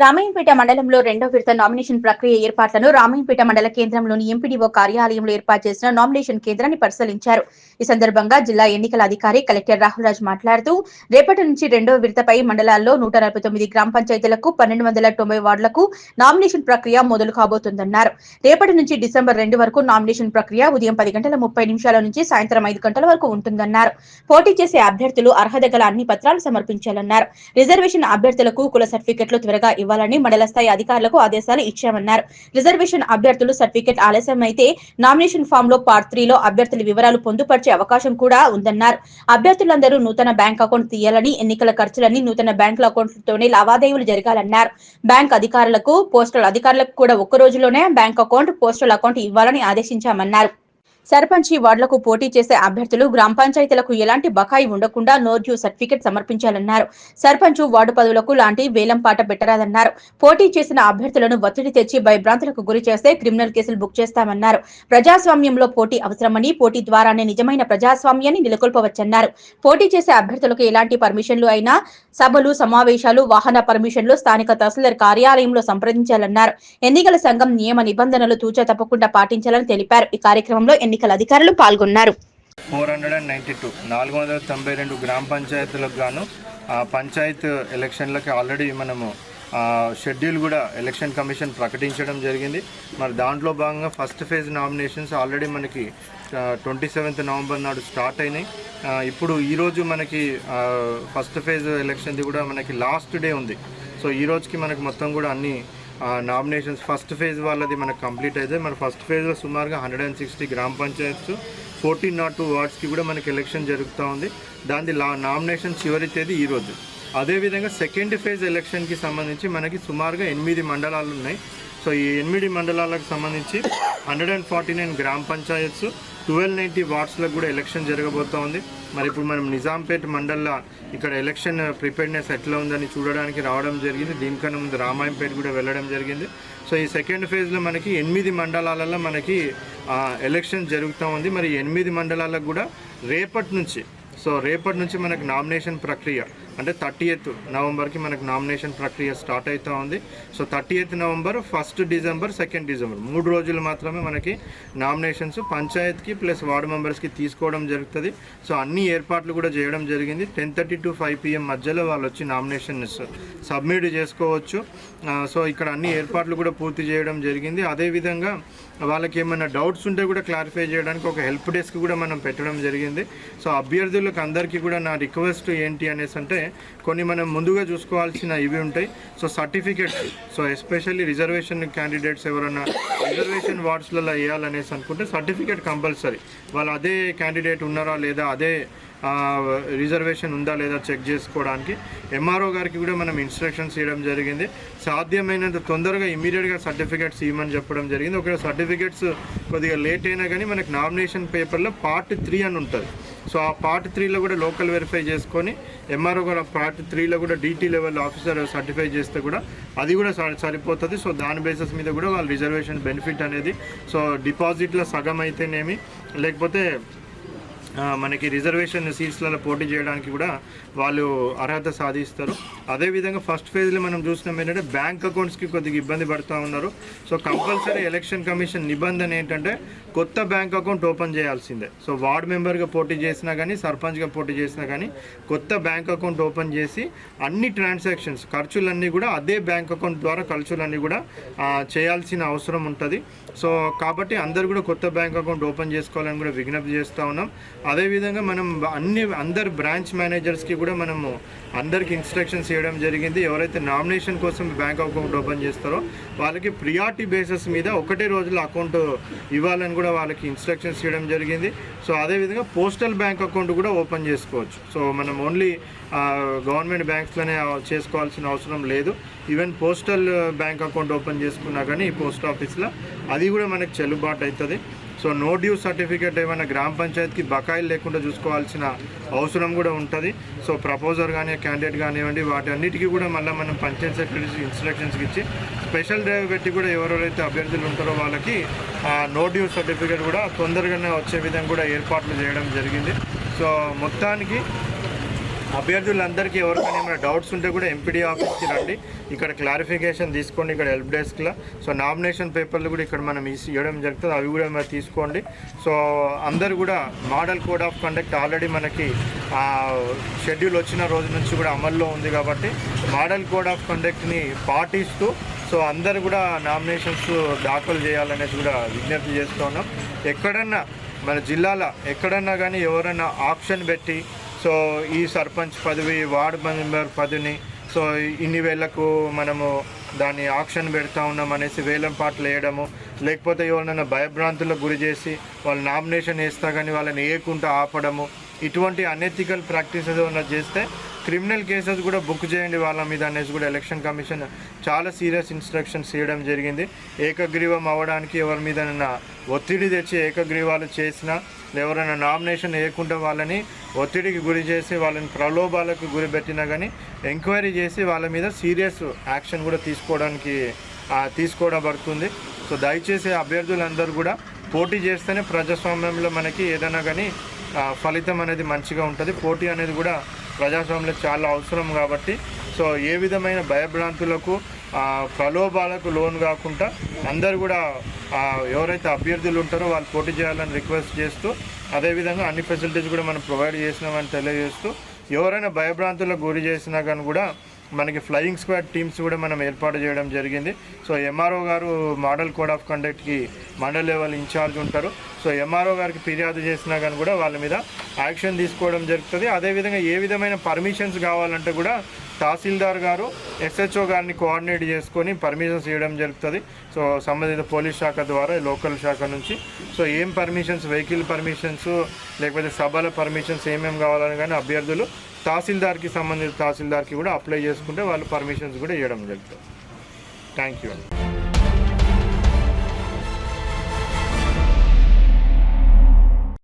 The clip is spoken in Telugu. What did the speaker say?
రామయ్యంపేట మండలంలో రెండో విడత నామినేషన్ ప్రక్రియ ఏర్పాట్లను రామాయంపేట మండల కేంద్రంలోని ఎంపీడీఓ కార్యాలయంలో ఏర్పాటు చేసిన నామినేషన్ కేంద్రాన్ని పరిశీలించారు. ఈ సందర్భంగా జిల్లా ఎన్నికల అధికారి కలెక్టర్ రాహుల్ రాజ్ మాట్లాడుతూ రేపటి నుంచి రెండో విడతపై మండలాల్లో నూట నలభై తొమ్మిది గ్రామ పంచాయతీలకు పన్నెండు వందల తొంభై వార్డులకు నామినేషన్ ప్రక్రియ మొదలు కాబోతుందన్నారు. రేపటి నుంచి డిసెంబర్ రెండు వరకు నామినేషన్ ప్రక్రియ ఉదయం పది గంటల ముప్పై నిమిషాల నుంచి సాయంత్రం ఐదు గంటల వరకు ఉంటుందన్నారు. పోటీ చేసే అభ్యర్థులు అర్హత గల అన్ని పత్రాలు సమర్పించాలన్నారు. రిజర్వేషన్ అభ్యర్థులకు కుల సర్టిఫికెట్లు త్వరగా ఇవ్వాలని మండల స్థాయి అధికారులకు ఆదేశాలు ఇచ్చామన్నారు. రిజర్వేషన్ అభ్యర్థులు సర్టిఫికెట్ ఆలస్యం అయితే నామినేషన్ ఫామ్లో పార్ట్ త్రీలో అభ్యర్థుల వివరాలు పొందుపరిచే అవకాశం కూడా ఉందన్నారు. అభ్యర్థులందరూ నూతన బ్యాంక్ అకౌంట్ తీయాలని ఎన్నికల ఖర్చులన్నీ నూతన బ్యాంకుల అకౌంట్లతోనే లావాదేవీలు జరగాలన్నారు. బ్యాంక్ అధికారులకు పోస్టల్ అధికారులకు కూడా ఒక్క రోజులోనే బ్యాంక్ అకౌంట్ పోస్టల్ అకౌంట్ ఇవ్వాలని ఆదేశించామన్నారు. సర్పంచి వార్డులకు పోటీ చేసే అభ్యర్థులు గ్రామ పంచాయతీలకు ఎలాంటి బకాయి ఉండకుండా నో డ్యూ సర్టిఫికెట్ సమర్పించాలన్నారు. సర్పంచ్ వార్డు పదవులకు లాంటి వేలం పాట పెట్టరాదన్నారు. పోటీ చేసిన అభ్యర్థులను ఒత్తిడి తెచ్చి భయభ్రాంతులకు గురి చేస్తే క్రిమినల్ కేసులు బుక్ చేస్తామన్నారు. ప్రజాస్వామ్యంలో పోటీ అవసరమని పోటీ ద్వారానే నిజమైన ప్రజాస్వామ్యాన్ని నెలకొల్పవచ్చన్నారు. పోటీ చేసే అభ్యర్థులకు ఎలాంటి పర్మిషన్లు అయినా సభలు సమావేశాలు వాహన పర్మిషన్లు స్థానిక తహసీల్దార్ కార్యాలయంలో సంప్రదించాలన్నారు. ఎన్నికల సంఘం నియమ నిబంధనలు తూచా తప్పకుండా పాటించాలని తెలిపారు. ఈ కార్యక్రమంలో ఎన్నికల అధికారులు పాల్గొన్నారు. Four hundred and ninety two నాలుగు వందల తొంభై రెండు గ్రామ పంచాయతీలకు గాను ఆ, పంచాయత్ ఎలక్షన్లకి ఆల్రెడీ మనము షెడ్యూల్ కూడా ఎలక్షన్ కమిషన్ ప్రకటించడం జరిగింది. మరి దాంట్లో భాగంగా ఫస్ట్ ఫేజ్ నామినేషన్స్ ఆల్రెడీ మనకి ట్వంటీ సెవెంత్ నవంబర్ నాడు స్టార్ట్ అయినాయి. ఇప్పుడు ఈరోజు మనకి ఫస్ట్ ఫేజ్ ఎలక్షన్ది కూడా మనకి లాస్ట్ డే ఉంది. సో ఈ రోజుకి మనకి మొత్తం కూడా అన్ని నామినేషన్స్ ఫస్ట్ ఫేజ్ వాళ్ళది మనకు కంప్లీట్ అయితే మన ఫస్ట్ ఫేజ్లో సుమారుగా హండ్రెడ్ అండ్ సిక్స్టీ గ్రామ పంచాయత్స్ ఫోర్టీన్ నాట్ టూ వార్డ్స్కి కూడా మనకి ఎలక్షన్ జరుగుతూ ఉంది. దాని లా నామినేషన్ చివరి తేదీ ఈరోజు అదేవిధంగా సెకండ్ ఫేజ్ ఎలక్షన్కి సంబంధించి మనకి సుమారుగా ఎనిమిది మండలాలు ఉన్నాయి. సో ఈ ఎనిమిది మండలాలకు సంబంధించి హండ్రెడ్ అండ్ ఫార్టీ నైన్ గ్రామ పంచాయత్స్ ట్వెల్వ్ నైంటీ వార్డ్స్లకు కూడా ఎలక్షన్ జరగబోతోంది మరి ఇప్పుడు మనం నిజాంపేట్ మండల్లో ఇక్కడ ఎలక్షన్ ప్రిపేర్నెస్ ఎట్లా ఉందని చూడడానికి రావడం జరిగింది. దీనికన్నా ముందు రామాయంపేట కూడా వెళ్ళడం జరిగింది. సో ఈ సెకండ్ ఫేజ్లో మనకి ఎనిమిది మండలాలలో మనకి ఎలక్షన్ జరుగుతూ ఉంది. మరి ఎనిమిది మండలాలకు కూడా రేపటి నుంచి సో రేపటి నుంచి మనకు నామినేషన్ ప్రక్రియ అంటే థర్టీ ఎయిత్ నవంబర్కి మనకు నామినేషన్ ప్రక్రియ స్టార్ట్ అవుతూ ఉంది. So thirty eighth November first December second December మూడు రోజులు మాత్రమే మనకి నామినేషన్స్ పంచాయత్కి ప్లస్ వార్డు మెంబర్స్కి తీసుకోవడం జరుగుతుంది. సో అన్ని ఏర్పాట్లు కూడా చేయడం జరిగింది. Ten thirty to five PM మధ్యలో వాళ్ళు వచ్చి నామినేషన్ సబ్మిట్ చేసుకోవచ్చు. సో ఇక్కడ అన్ని ఏర్పాట్లు కూడా పూర్తి చేయడం జరిగింది. అదేవిధంగా వాళ్ళకి ఏమైనా డౌట్స్ ఉంటే కూడా క్లారిఫై చేయడానికి ఒక హెల్ప్ డెస్క్ కూడా మనం పెట్టడం జరిగింది. సో అభ్యర్థులకు అందరికీ కూడా నా రిక్వెస్ట్ ఏంటి అనేసి అంటే కొన్ని మనం ముందుగా చూసుకోవాల్సిన ఇవి ఉంటాయి. So certificates. So especially reservation candidates ఎవరైనా రిజర్వేషన్ వార్డ్స్లలో వేయాలనేసి అనుకుంటే సర్టిఫికేట్ కంపల్సరీ. వాళ్ళు అదే క్యాండిడేట్ ఉన్నారా లేదా అదే రిజర్వేషన్ ఉందా లేదా చెక్ చేసుకోవడానికి ఎంఆర్ఓ గారికి కూడా మనం ఇన్స్ట్రక్షన్స్ ఇవ్వడం జరిగింది. సాధ్యమైనంత తొందరగా ఇమీడియట్గా సర్టిఫికేట్స్ ఇవ్వమని చెప్పడం జరిగింది. ఒకవేళ సర్టిఫికేట్స్ కొద్దిగా లేట్ అయినా కానీ మనకి నామినేషన్ పేపర్లో పార్ట్ త్రీ అని ఉంటుంది. సో ఆ పార్ట్ త్రీలో కూడా లోకల్ వెరిఫై చేసుకొని ఎంఆర్ఓ కూడా పార్ట్ త్రీలో కూడా డీటీ లెవెల్ ఆఫీసర్ సర్టిఫై చేస్తే కూడా అది కూడా సరిపోతుంది. సో దాని బేసిస్ మీద కూడా వాళ్ళ రిజర్వేషన్ బెనిఫిట్ అనేది సో డిపాజిట్లో సగం అయితేనేమి లేకపోతే మనకి రిజర్వేషన్ సీట్స్లలో పోటీ చేయడానికి కూడా వాళ్ళు అర్హత సాధిస్తారు. అదేవిధంగా ఫస్ట్ ఫేజ్లో మనం చూసినాం ఏంటంటే బ్యాంక్ అకౌంట్స్కి కొద్దిగా ఇబ్బంది పడుతూ ఉన్నారు. సో కంపల్సరీ ఎలక్షన్ కమిషన్ నిబంధన ఏంటంటే కొత్త బ్యాంక్ అకౌంట్ ఓపెన్ చేయాల్సిందే. సో వార్డ్ మెంబర్గా పోటీ చేసినా కానీ సర్పంచ్గా పోటీ చేసినా కానీ కొత్త బ్యాంక్ అకౌంట్ ఓపెన్ చేసి అన్ని ట్రాన్సాక్షన్స్ ఖర్చులన్నీ కూడా అదే బ్యాంక్ అకౌంట్ ద్వారా ఖర్చులన్నీ కూడా చేయాల్సిన అవసరం ఉంటుంది. సో కాబట్టి అందరు కూడా కొత్త బ్యాంక్ అకౌంట్ ఓపెన్ చేసుకోవాలని కూడా విజ్ఞప్తి చేస్తూ ఉన్నాం. అదేవిధంగా మనం అన్ని అందరు బ్రాంచ్ మేనేజర్స్కి కూడా మనము అందరికి ఇన్స్ట్రక్షన్స్ ఇవ్వడం జరిగింది. ఎవరైతే నామినేషన్ కోసం బ్యాంక్ అకౌంట్ ఓపెన్ చేస్తారో వాళ్ళకి ప్రియారిటీ బేసిస్ మీద ఒకటే రోజులో అకౌంట్ ఇవ్వాలని కూడా వాళ్ళకి ఇన్స్ట్రక్షన్స్ ఇవ్వడం జరిగింది. సో అదేవిధంగా పోస్టల్ బ్యాంక్ అకౌంట్ కూడా ఓపెన్ చేసుకోవచ్చు. సో మనం ఓన్లీ గవర్నమెంట్ బ్యాంక్స్లోనే చేసుకోవాల్సిన అవసరం లేదు. Even postal bank account open చేసుకున్నా కానీ ఈ పోస్ట్ ఆఫీస్లో అది కూడా మనకు చెల్లుబాటు అవుతుంది. సో నో డ్యూ సర్టిఫికేట్ ఏమైనా గ్రామ పంచాయతీకి బకాయిలు లేకుండా చూసుకోవాల్సిన అవసరం కూడా ఉంటుంది. సో ప్రపోజర్ కానీ క్యాండిడేట్ కానివ్వండి వాటి అన్నిటికీ కూడా మళ్ళీ మనం పంచాయత్ సెక్రటరీస్ ఇన్స్ట్రక్షన్స్కి ఇచ్చి స్పెషల్ డ్రైవ్ పెట్టి కూడా ఎవరెవరైతే అభ్యర్థులు ఉంటారో వాళ్ళకి నో డ్యూ సర్టిఫికేట్ కూడా తొందరగానే వచ్చే విధంగా కూడా ఏర్పాట్లు చేయడం జరిగింది. సో మొత్తానికి అభ్యర్థులందరికీ ఎవరికైనా ఏమైనా డౌట్స్ ఉంటే కూడా ఎంపీడీ ఆఫీస్కి రండి. ఇక్కడ క్లారిఫికేషన్ తీసుకోండి ఇక్కడ హెల్ప్ డెస్క్లో సో నామినేషన్ పేపర్లు కూడా ఇక్కడ మనం ఇస్- ఇవ్వడం జరుగుతుంది. అవి కూడా మీరు తీసుకోండి. సో అందరు కూడా model code of conduct already మనకి షెడ్యూల్ వచ్చిన రోజు నుంచి కూడా అమల్లో ఉంది కాబట్టి మోడల్ కోడ్ ఆఫ్ కండక్ట్ని పాటిస్తూ సో అందరు కూడా నామినేషన్స్ దాఖలు చేయాలనేసి కూడా విజ్ఞప్తి చేస్తూ ఉన్నాం. ఎక్కడన్నా మన జిల్లాలో ఎక్కడన్నా కానీ ఎవరైనా ఆప్షన్ పెట్టి సో ఈ సర్పంచ్ పదవి వార్డు మెంబర్ పదవిని సో ఇన్ని వేలకు మనము దాన్ని ఆక్షన్ పెడతా ఉన్నాం అనేసి వేలం పాటలు వేయడము లేకపోతే ఎవరైనా భయభ్రాంతులకు గురి చేసి వాళ్ళు నామినేషన్ వేస్తా కానీ వాళ్ళని వేయకుండా ఆపడము ఇటువంటి అనెథికల్ ప్రాక్టీసెస్ ఏమైనా చేస్తే క్రిమినల్ కేసెస్ కూడా బుక్ చేయండి వాళ్ళ మీద అనేసి కూడా ఎలక్షన్ కమిషన్ చాలా సీరియస్ ఇన్స్ట్రక్షన్స్ ఇవ్వడం జరిగింది. ఏకగ్రీవం అవ్వడానికి ఎవరి మీద ఒత్తిడి తెచ్చి ఏకగ్రీవాలు చేసినా ఎవరైనా నామినేషన్ వేయకుండా వాళ్ళని ఒత్తిడికి గురి చేసి వాళ్ళని ప్రలోభాలకు గురిపెట్టినా కానీ ఎంక్వైరీ చేసి వాళ్ళ మీద సీరియస్ యాక్షన్ కూడా తీసుకోవడానికి ఆ, తీసుకోవడం పడుతుంది సో దయచేసి అభ్యర్థులందరూ కూడా పోటీ చేస్తేనే ప్రజాస్వామ్యంలో మనకి ఏదైనా కానీ ఫలితం అనేది మంచిగా ఉంటుంది. పోటీ అనేది కూడా ప్రజాస్వామ్యంలో చాలా అవసరం కాబట్టి సో ఏ విధమైన భయభ్రాంతులకు ప్రలోభాలకు లోన్ కాకుండా అందరు కూడా ఎవరైతే అభ్యర్థులు ఉంటారో వాళ్ళు పోటీ చేయాలని రిక్వెస్ట్ చేస్తూ అదేవిధంగా అన్ని ఫెసిలిటీస్ కూడా మనం ప్రొవైడ్ చేసినామని తెలియజేస్తూ ఎవరైనా భయభ్రాంతులకు గురి చేసినా కానీ కూడా మనకి ఫ్లయింగ్ స్క్వాడ్ టీమ్స్ కూడా మనం ఏర్పాటు చేయడం జరిగింది. సో ఎంఆర్ఓ గారు మోడల్ కోడ్ ఆఫ్ కండక్ట్కి మండల్ లెవెల్ ఇన్ఛార్జ్ ఉంటారు. సో ఎంఆర్ఓ గారికి ఫిర్యాదు చేసినా కానీ కూడా వాళ్ళ మీద యాక్షన్ తీసుకోవడం జరుగుతుంది. అదేవిధంగా ఏ విధమైన పర్మిషన్స్ కావాలంటే కూడా తహసీల్దార్ గారు ఎస్హెచ్ఓ గారిని కోఆర్డినేట్ చేసుకొని పర్మిషన్స్ ఇవ్వడం జరుగుతుంది. సో సంబంధిత పోలీస్ శాఖ ద్వారా లోకల్ శాఖ నుంచి. సో ఏం పర్మిషన్స్? వెహికల్ పర్మిషన్స్ లేకపోతే సభల పర్మిషన్స్ ఏమేమి కావాలని కానీ అభ్యర్థులు తహసీల్దార్కి సంబంధిత తహసీల్దార్కి కూడా అప్లై చేసుకుంటే వాళ్ళు పర్మిషన్స్ కూడా ఇవ్వడం జరుగుతుంది. Thank you